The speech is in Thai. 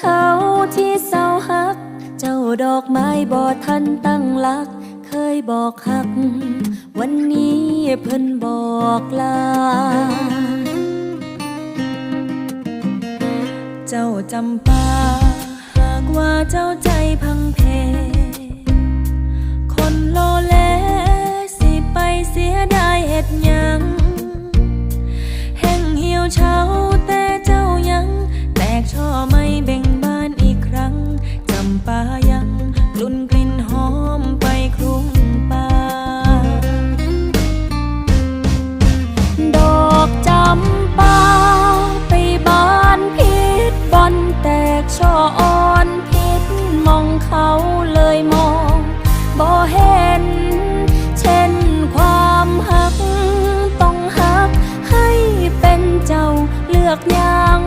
เขาที่เศร้าหัก เจ้าดอกไม้บอทันตั้งหลัก เคยบอกหัก วันนี้เพิ่นบอกลา เจ้าจำปาหากว่าเจ้าใจพังเพ คนโลเลสิไปเสียดายเห็ดยัง องเขาเลยมองบ่เห็น เช่นความหัก ต้องหักให้เป็นเจ้าเลือกอย่าง